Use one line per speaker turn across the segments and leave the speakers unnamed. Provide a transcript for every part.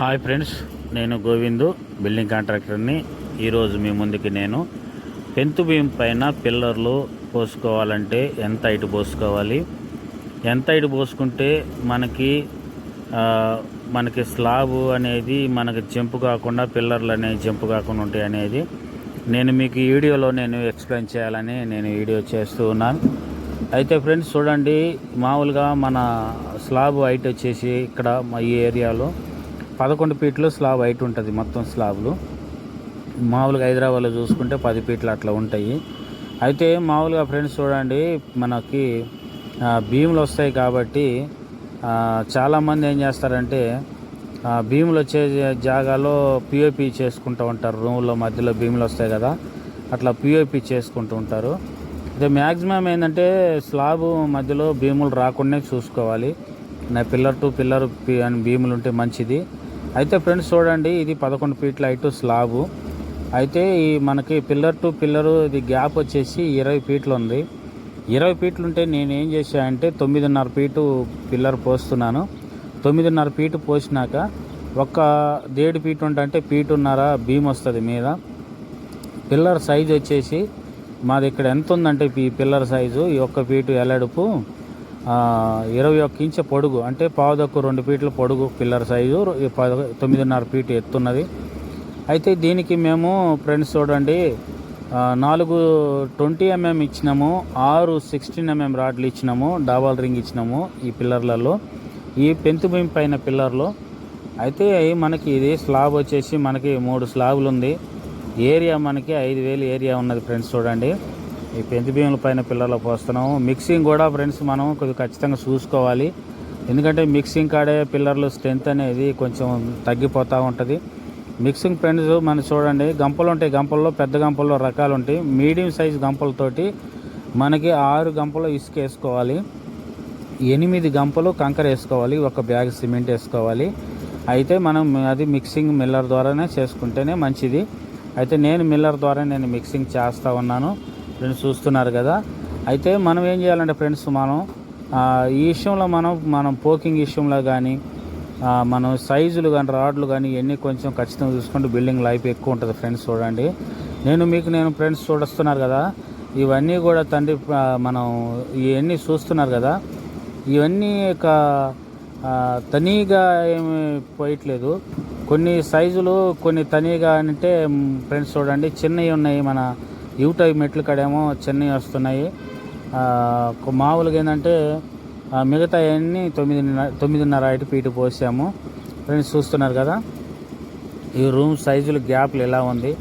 Hi friends నేను Govindu building కాంట్రాక్టర్ని ఈరోజు మీ ముందుకి నేను. పెంతు భీం పైన పిల్లర్లు పోసుకోవాలంటే ఎంత హైట్ పోసుకోవాలి? ఎంత హైట్ పోసుకుంటే మనకి మనకి స్లాబ్ అనేది మనకి జంపు కాకుండా పిల్లర్లు అనేవి జంపు కాకుండా ఉంటాయి అనేది నేను మీకు వీడియోలో నేను ఎక్స్ప్లెయిన్ చేయాలని నేను వీడియో చేస్తూ ఉన్నాను. అయితే ఫ్రెండ్స్ చూడండి మామూలుగా మన స్లాబ్ హైట్ వచ్చేసి ఇక్కడ మా ఈ ఏరియాలో పదకొండు ఫీట్లు స్లాబ్ హైట్ ఉంటుంది మొత్తం స్లాబ్లు. మామూలుగా హైదరాబాద్లో చూసుకుంటే పది ఫీట్లు అట్లా ఉంటాయి. అయితే మామూలుగా ఫ్రెండ్స్ చూడండి మనకి భీములు వస్తాయి కాబట్టి చాలామంది ఏం చేస్తారంటే భీములు వచ్చే జాగాలో పిఓపి చేసుకుంటూ ఉంటారు. రూమ్లో మధ్యలో భీములు వస్తాయి కదా అట్లా పిఓపి చేసుకుంటూ ఉంటారు. అయితే మ్యాక్సిమం ఏంటంటే స్లాబ్ మధ్యలో భీములు రాకుండా చూసుకోవాలి. నా పిల్లర్ టు పిల్లర్ పి- అని భీములు ఉంటే మంచిది. అయితే ఫ్రెండ్స్ చూడండి ఇది పదకొండు ఫీట్ల హైట్ స్లాబు. అయితే ఈ మనకి పిల్లర్ టు పిల్లరు ఇది గ్యాప్ వచ్చేసి ఇరవై ఫీట్లు ఉంది. ఇరవై ఫీట్లు ఉంటే నేను ఏం చేశానంటే తొమ్మిదిన్నర ఫీటు పిల్లర్ పోస్తున్నాను. తొమ్మిదిన్నర ఫీటు పోసినాక ఒక దేడు ఫీట్ ఉంటే అంటే ఫీటున్నర బీమ్ వస్తుంది మీద. పిల్లర్ సైజ్ వచ్చేసి మాది ఇక్కడ ఎంత ఉందంటే ఈ పిల్లర్ సైజు ఈ ఒక్క ఫీటు ఎల్లడుపు ఇరవై ఒక్క ఇంచ పొడుగు అంటే పావుదక్కు రెండు ఫీట్ల పొడుగు పిల్లర్ సైజు తొమ్మిదిన్నర ఫీటు ఎత్తున్నది. అయితే దీనికి మేము ఫ్రెండ్స్ చూడండి నాలుగు ట్వంటీ ఎంఎం ఇచ్చినాము ఆరు సిక్స్టీన్ ఎంఎం రాడ్లు ఇచ్చినాము డబల్ రింగ్ ఇచ్చినాము ఈ పిల్లర్లలో ఈ పెంతు భూమి పైన పిల్లర్లో. అయితే మనకి ఇది స్లాబ్ వచ్చేసి మనకి మూడు స్లాబులు ఉంది ఏరియా మనకి ఐదు వేలు ఏరియా ఉన్నది ఫ్రెండ్స్ చూడండి. ఈ పెంది బియ్యం పైన పిల్లలు పోస్తున్నాము మిక్సింగ్ కూడా ఫ్రెండ్స్ మనం కొద్దిగా ఖచ్చితంగా చూసుకోవాలి. ఎందుకంటే మిక్సింగ్ కాడే పిల్లర్లు స్ట్రెంత్ అనేది కొంచెం తగ్గిపోతూ ఉంటుంది. మిక్సింగ్ ఫ్రెండ్స్ మనం చూడండి గంపలు ఉంటాయి గంపల్లో పెద్ద గంపల్లో రకాలు ఉంటాయి. మీడియం సైజ్ గంపలతోటి మనకి ఆరు గంపలు ఇసుక వేసుకోవాలి. ఎనిమిది గంపలు కంకర వేసుకోవాలి ఒక బ్యాగ్ సిమెంట్ వేసుకోవాలి. అయితే మనం అది మిక్సింగ్ మిల్లర్ ద్వారానే చేసుకుంటేనే మంచిది. అయితే నేను మిల్లర్ ద్వారా నేను మిక్సింగ్ చేస్తూ ఉన్నాను. ఫ్రెండ్స్ చూస్తున్నారు కదా. అయితే మనం ఏం చేయాలంటే ఫ్రెండ్స్ మనం ఈ విషయంలో మనం మనం పోకింగ్ విషయంలో కానీ మనం సైజులు కానీ రాడ్లు కానీ ఇవన్నీ కొంచెం ఖచ్చితంగా చూసుకుంటే బిల్డింగ్ లైఫ్ ఎక్కువ ఉంటుంది ఫ్రెండ్స్ చూడండి. నేను మీకు నేను ఫ్రెండ్స్ చూడస్తున్నారు కదా. ఇవన్నీ కూడా తండ్రి మనం ఇవన్నీ చూస్తున్నారు కదా. ఇవన్నీ ఒక తనీగా ఏమి పోయట్లేదు. కొన్ని సైజులు కొన్ని తనీగా అంటే ఫ్రెండ్స్ చూడండి. చిన్నవి ఉన్నాయి మన యూటై మెట్లు కాడేమో చెన్నై వస్తున్నాయి. మామూలుగా ఏంటంటే మిగతా అన్నీ తొమ్మిది తొమ్మిదిన్నర ఐటు పీటు పోసాము. ఫ్రెండ్స్ చూస్తున్నారు కదా ఈ రూమ్ సైజులు గ్యాప్లు ఎలా ఉంది.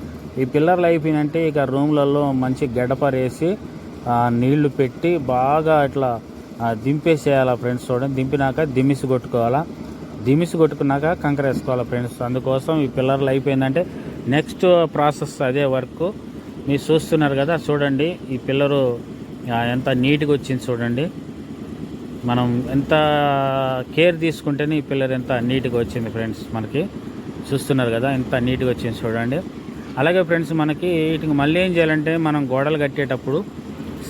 ఈ పిల్లర్లు అయిపోయినంటే ఇక రూమ్లలో మంచి గడపరేసి నీళ్ళు పెట్టి బాగా ఇట్లా దింపేసేయాలా ఫ్రెండ్స్ చూడండి. దింపినాక దిమిసి కొట్టుకోవాలా. దిమిసి కొట్టుకున్నాక కంకర వేసుకోవాలా ఫ్రెండ్స్. అందుకోసం ఈ పిల్లర్లు అయిపోయిందంటే నెక్స్ట్ ప్రాసెస్ అదే వర్క్. మీరు చూస్తున్నారు కదా చూడండి. ఈ పిల్లరు ఎంత నీట్గా వచ్చింది చూడండి. మనం ఎంత కేర్ తీసుకుంటేనే ఈ పిల్లర్ ఎంత నీట్గా వచ్చింది ఫ్రెండ్స్ మనకి. చూస్తున్నారు కదా ఎంత నీట్గా వచ్చింది చూడండి. అలాగే ఫ్రెండ్స్ మనకి వీటికి మళ్ళీ ఏం చేయాలంటే మనం గోడలు కట్టేటప్పుడు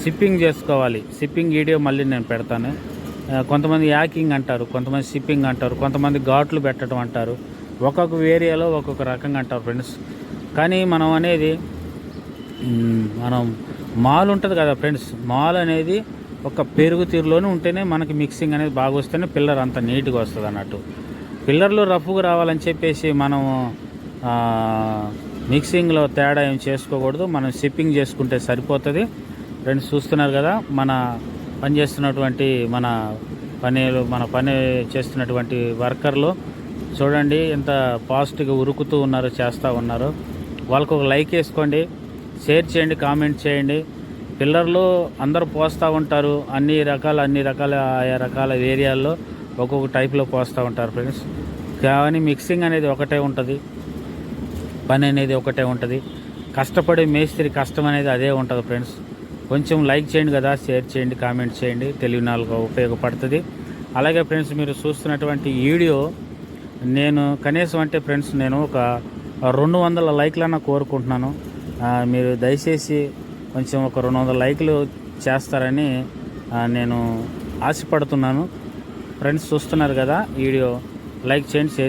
సిప్పింగ్ చేసుకోవాలి. సిప్పింగ్ వీడియో మళ్ళీ నేను పెడతాను. కొంతమంది యాకింగ్ అంటారు కొంతమంది సిప్పింగ్ అంటారు కొంతమంది ఘాట్లు పెట్టడం అంటారు. ఒక్కొక్క ఏరియాలో ఒక్కొక్క రకంగా అంటారు ఫ్రెండ్స్. కానీ మనం అనేది మనం మాల్ ఉంటుంది కదా ఫ్రెండ్స్ మాల్ అనేది ఒక పెరుగు తీరులోనే ఉంటేనే మనకి మిక్సింగ్ అనేది బాగా వస్తేనే పిల్లర్ అంత నీట్గా వస్తుంది అన్నట్టు. పిల్లర్లు రఫ్గా రావాలని చెప్పేసి మనం మిక్సింగ్లో తేడా ఏం చేసుకోకూడదు. మనం షిప్పింగ్ చేసుకుంటే సరిపోతుంది. ఫ్రెండ్స్ చూస్తున్నారు కదా మన పని చేస్తున్నటువంటి మన పనిలో మన పని చేస్తున్నటువంటి వర్కర్లు చూడండి ఎంత పాజిటివ్గా ఉరుకుతూ ఉన్నారో చేస్తూ ఉన్నారో. వాళ్ళకు ఒక లైక్ వేసుకోండి. షేర్ చేయండి కామెంట్ చేయండి. పిల్లర్లు అందరూ పోస్తూ ఉంటారు. అన్ని రకాల అన్ని రకాల ఆయా రకాల ఏరియాల్లో ఒక్కొక్క టైప్లో పోస్తూ ఉంటారు ఫ్రెండ్స్. కానీ మిక్సింగ్ అనేది ఒకటే ఉంటుంది. పని అనేది ఒకటే ఉంటుంది. కష్టపడే మేస్త్రి కష్టం అనేది అదే ఉంటుంది ఫ్రెండ్స్. కొంచెం లైక్ చేయండి కదా షేర్ చేయండి కామెంట్ చేయండి. తెలివి నాలుగు ఉపయోగపడుతుంది. అలాగే ఫ్రెండ్స్ మీరు చూస్తున్నటువంటి వీడియో నేను కనీసం అంటే ఫ్రెండ్స్ నేను ఒక రెండు వందల లైక్లన్నా కోరుకుంటున్నాను. మీరు దయచేసి కొంచెం ఒక రెండు వందల లైక్లు చేస్తారని నేను ఆశపడుతున్నాను. ఫ్రెండ్స్ చూస్తున్నారు కదా వీడియో. లైక్ చేయండి షేర్